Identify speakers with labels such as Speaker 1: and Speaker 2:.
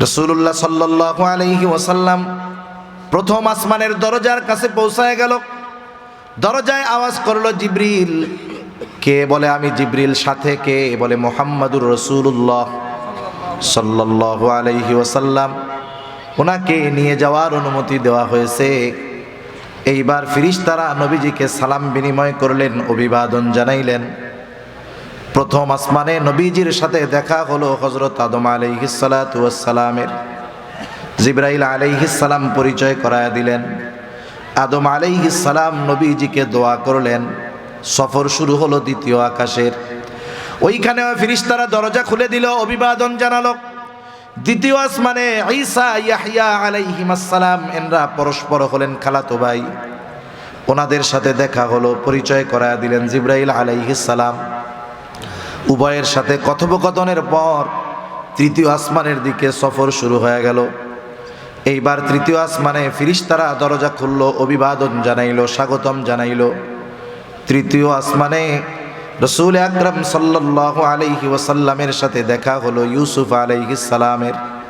Speaker 1: রসুল্লাহ সাল্লাহ আলহি ওসাল্লাম প্রথম আসমানের দরজার কাছে পৌঁছায় গেল। দরজায় আওয়াজ করল, জিব্রিল। কে বলে, আমি জিব্রিল, সাথে কে? বলে, মোহাম্মদুর রসুল্লাহ সাল্লাহ আলহি ওসাল্লাম ওনাকে নিয়ে যাওয়ার অনুমতি দেওয়া হয়েছে। এইবার ফিরিস্তারা নবীজিকে সালাম বিনিময় করলেন, অভিবাদন জানাইলেন। প্রথম আসমানে নবীজির সাথে দেখা হলো হজরত আদম আলাইহিসালামের জিব্রাইল আলাইহিসালাম পরিচয় করায় দিলেন। আদম আলাইহিসালাম নবীজিকে দোয়া করলেন। সফর শুরু হলো দ্বিতীয় আকাশের। ওইখানে ফিরিস্তারা দরজা খুলে দিল, অভিবাদন জানালো। দ্বিতীয় আসমানে আলাইহিমাসসালাম এনরা পরস্পর হলেন খালাতো ভাই। ওনাদের সাথে দেখা হলো, পরিচয় করায় দিলেন জিব্রাইল আলাইহিসালাম উভয়ের সাথে কথোপকথনের পর তৃতীয় আসমানের দিকে সফর শুরু হয়ে গেল। এইবার তৃতীয় আসমানে ফিরিস্তারা দরজা খুলল, অভিবাদন জানাইল, স্বাগতম জানাইল। তৃতীয় আসমানে রসুল আকরম সাল্লাহ আলহি ওসাল্লামের সাথে দেখা হলো, ইউসুফ আলাইহিস সালামের।